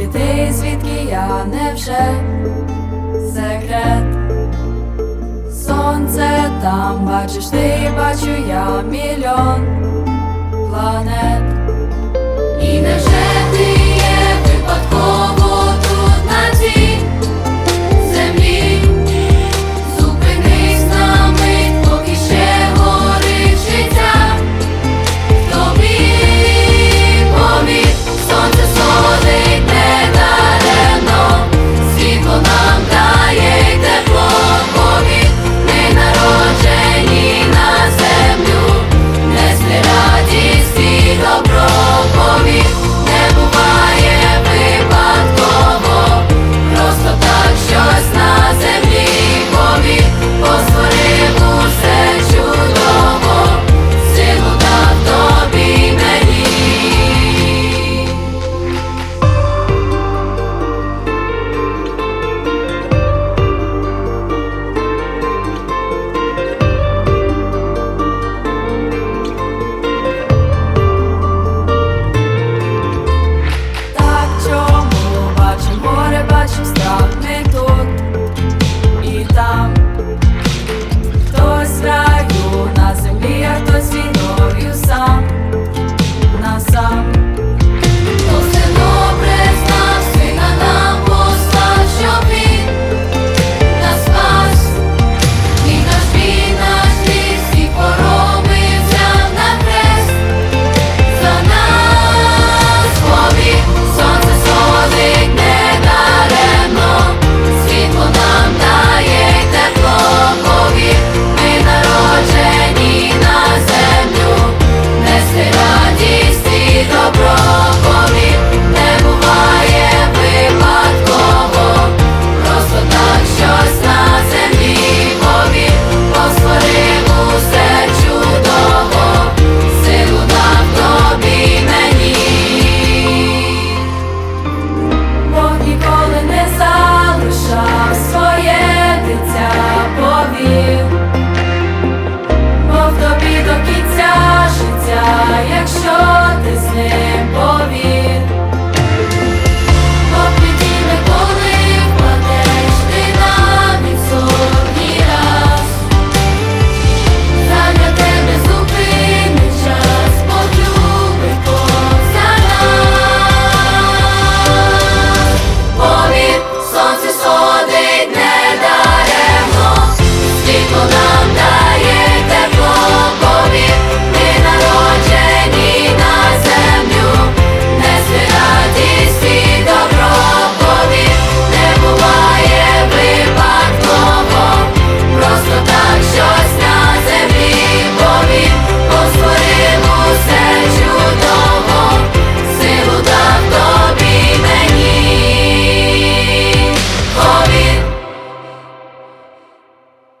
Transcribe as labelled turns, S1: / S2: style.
S1: звідки ти, звідки я не вже секрет. Сонце там бачиш ти, бачу я мільйон